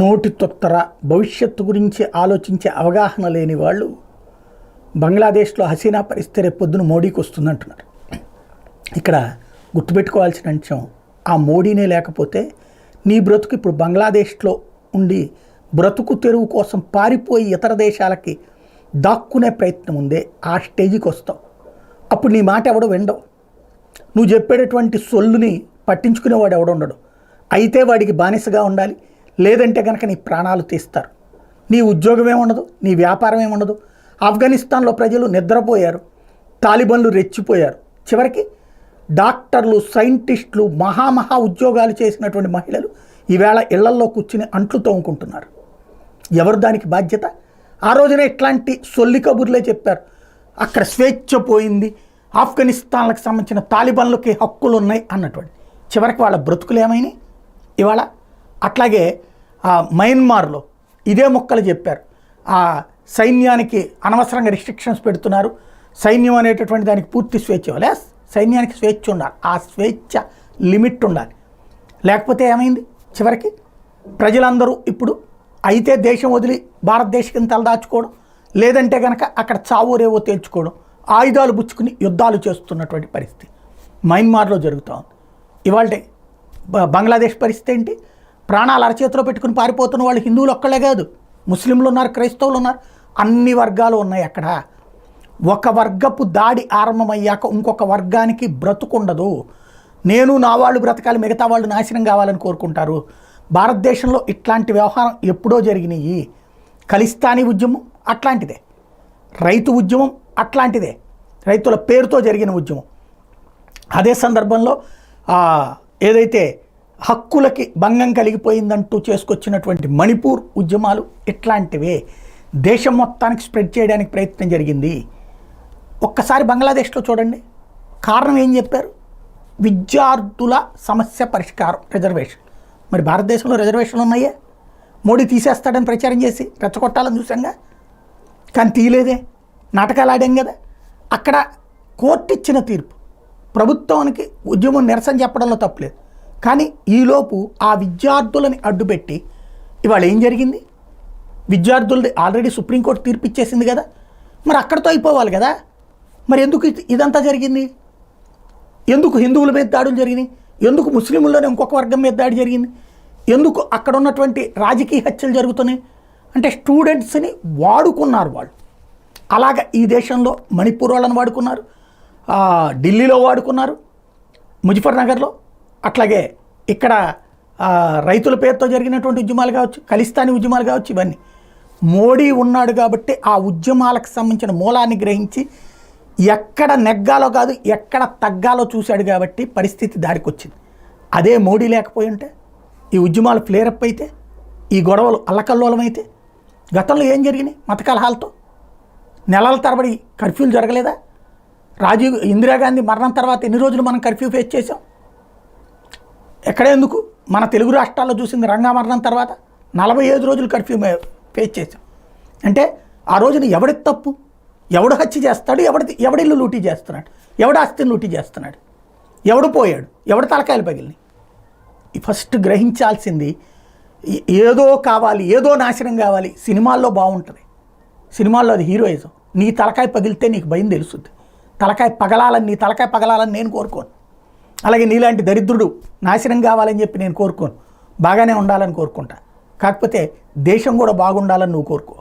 నోటి తొత్తర భవిష్యత్తు గురించి ఆలోచించే అవగాహన లేని వాళ్ళు బంగ్లాదేశ్లో హసీనా పరిస్థితి రేపు పొద్దున మోడీకి వస్తుందంటున్నారు. ఇక్కడ గుర్తుపెట్టుకోవాల్సిన అంశం ఆ మోడీనే లేకపోతే నీ బ్రతుకు ఇప్పుడు బంగ్లాదేశ్లో ఉండి బ్రతుకు తెరువు కోసం పారిపోయి ఇతర దేశాలకి దాక్కునే ప్రయత్నం ఉందే ఆ స్టేజికి వస్తావు అప్పుడు నీ మాట ఎవడో వినడం నువ్వు చెప్పేటటువంటి సొల్లుని పట్టించుకునేవాడు ఎవడుండడు అయితే వాడికి బానిసగా ఉండాలి. లేదంటే కనుక నీ ప్రాణాలు తీస్తారు. నీ ఉద్యోగమే ఉండదు నీ వ్యాపారం ఏముండదు. ఆఫ్ఘనిస్తాన్లో ప్రజలు నిద్రపోయారు తాలిబన్లు రెచ్చిపోయారు. చివరికి డాక్టర్లు సైంటిస్టులు మహామహా ఉద్యోగాలు చేసినటువంటి మహిళలు ఈవేళ ఇళ్ళల్లో కూర్చుని అంట్లు తోముకుంటున్నారు. ఎవరు దానికి బాధ్యత? ఆ రోజున ఇట్లాంటి సొల్లి కబుర్లే చెప్పారు. అక్కడ స్వేచ్ఛ పోయింది. ఆఫ్ఘనిస్తాన్లకు సంబంధించిన తాలిబాన్లకి హక్కులు ఉన్నాయి అన్నటువంటి. చివరికి వాళ్ళ బ్రతుకులు ఏమైనాయి? ఇవాళ అట్లాగే మయన్మార్లో ఇదే మొక్కలు చెప్పారు. ఆ సైన్యానికి అనవసరంగా రిస్ట్రిక్షన్స్ పెడుతున్నారు. సైన్యం అనేటటువంటి దానికి పూర్తి స్వేచ్ఛ ఇవ్వాలి. సైన్యానికి స్వేచ్ఛ ఉండాలి. ఆ స్వేచ్ఛ లిమిట్ ఉండాలి. లేకపోతే ఏమైంది? చివరికి ప్రజలందరూ ఇప్పుడు అయితే దేశం వదిలి భారతదేశం తలదాచుకోవడం లేదంటే కనుక అక్కడ చావు రేవో తేల్చుకోవడం ఆయుధాలు పుచ్చుకుని యుద్ధాలు చేస్తున్నటువంటి పరిస్థితి. మయన్మార్లో జరుగుతూ ఉంది. ఇవాళ బ- బంగ్లాదేశ్ పరిస్థితి ఏంటి? ప్రాణాలు అరచేతిలో పెట్టుకుని పారిపోతున్న వాళ్ళు హిందువులు ఒక్కళ్ళే కాదు. ముస్లింలు ఉన్నారు క్రైస్తవులు ఉన్నారు. అన్ని వర్గాలు ఉన్నాయి అక్కడ. ఒక వర్గపు దాడి ఆరంభమయ్యాక ఇంకొక వర్గానికి బ్రతుకుండదు. నేను నా వాళ్ళు బ్రతకాలి మిగతా వాళ్ళు నాశనం కావాలని కోరుకుంటారు. భారతదేశంలో ఇట్లాంటి వ్యవహారం ఎప్పుడో జరిగినాయి. ఖలిస్తానీ ఉద్యమం అట్లాంటిదే. రైతు ఉద్యమం అట్లాంటిదే. రైతుల పేరుతో జరిగిన ఉద్యమం. అదే సందర్భంలో ఏదైతే హక్కులకి భంగం కలిగిపోయిందంటూ చేసుకొచ్చినటువంటి మణిపూర్ ఉద్యమాలు ఇట్లాంటివే దేశం మొత్తానికి స్ప్రెడ్ చేయడానికి ప్రయత్నం జరిగింది. ఒక్కసారి బంగ్లాదేశ్లో చూడండి. కారణం ఏం చెప్పారు? విద్యార్థుల సమస్య పరిష్కారం రిజర్వేషన్ మరి భారతదేశంలో రిజర్వేషన్లు ఉన్నాయే? మోడీ తీసేస్తాడని ప్రచారం చేసి రెచ్చగొట్టాలని చూసాంగా కానీ తీయలేదే. నాటకాలు ఆడాం కదా. అక్కడ కోర్టు ఇచ్చిన తీర్పు. ప్రభుత్వానికి ఉద్యమం నిరసన చెప్పడంలో తప్పులేదు. కానీ ఈలోపు ఆ విద్యార్థులని అడ్డుపెట్టి ఇవాళ ఏం జరిగింది? విద్యార్థులది ఆల్రెడీ సుప్రీంకోర్టు తీర్పు ఇచ్చేసింది కదా? మరి అక్కడితో అయిపోవాలి కదా? మరి ఎందుకు ఇది- ఇదంతా జరిగింది? ఎందుకు హిందువుల మీద దాడులు జరిగినాయి? ఎందుకు ముస్లింల్లోనే ఇంకొక వర్గం మీద దాడి జరిగింది? ఎందుకు అక్కడ ఉన్నటువంటి రాజకీయ హత్యలు జరుగుతున్నాయి? అంటే స్టూడెంట్స్ని వాడుకున్నారు వాళ్ళు. అలాగ ఈ దేశంలో మణిపూర్ వాళ్ళని వాడుకున్నారు ఢిల్లీలో వాడుకున్నారు ముజఫర్నగర్లో అట్లాగే ఇక్కడ రైతుల పేరుతో జరిగినటువంటి ఉద్యమాలు కావచ్చు ఖలిస్తానీ ఉద్యమాలు కావచ్చు ఇవన్నీ. మోడీ ఉన్నాడు కాబట్టి ఆ ఉద్యమాలకు సంబంధించిన మూలాన్ని గ్రహించి ఎక్కడ నెగ్గాలో కాదు ఎక్కడ తగ్గాలో చూశాడు కాబట్టి పరిస్థితి దారికి వచ్చింది అదే మోడీ లేకపోయి ఉంటే ఈ ఉద్యమాలు ఫ్లేరప్ అయితే ఈ గొడవలు అల్లకల్లోలమైతే గతంలో ఏం జరిగినాయి మత కలహాలతో నెలల తరబడి కర్ఫ్యూలు జరగలేదా? రాజీవ్ ఇందిరాగాంధీ మరణం తర్వాత ఎన్ని రోజులు మనం కర్ఫ్యూ ఫేస్ చేసాం ఎక్కడ ఎందుకు? మన తెలుగు రాష్ట్రాల్లో చూసింది రంగా మరణం తర్వాత నలభై ఐదు రోజులు కర్ఫ్యూ ఫేస్ చేసాం అంటే ఆ రోజున ఎవడి తప్పు? ఎవడు హత్య చేస్తాడు? ఎవడి ఎవడిల్లు లూటీ చేస్తున్నాడు? ఎవడు ఆస్తిని లూటీ చేస్తున్నాడు? ఎవడు పోయాడు? ఎవడు తలకాయలు పగిలినాయి? ఫస్ట్ గ్రహించాల్సింది ఏదో కావాలి ఏదో నాశనం కావాలి. సినిమాల్లో బాగుంటుంది. సినిమాల్లో అది హీరోయిజం. నీ తలకాయ పగిలితే నీకు భయం తెలుస్తుంది. తలకాయ పగలాలని నీ తలకాయ పగలాలని నేను కోరుకోను. అలాగే నీలాంటి దరిద్రుడు నాశనం కావాలని చెప్పి నేను కోరుకోను. బాగానే ఉండాలని కోరుకుంటా. కాకపోతే దేశం కూడా బాగుండాలని నువ్వు కోరుకో.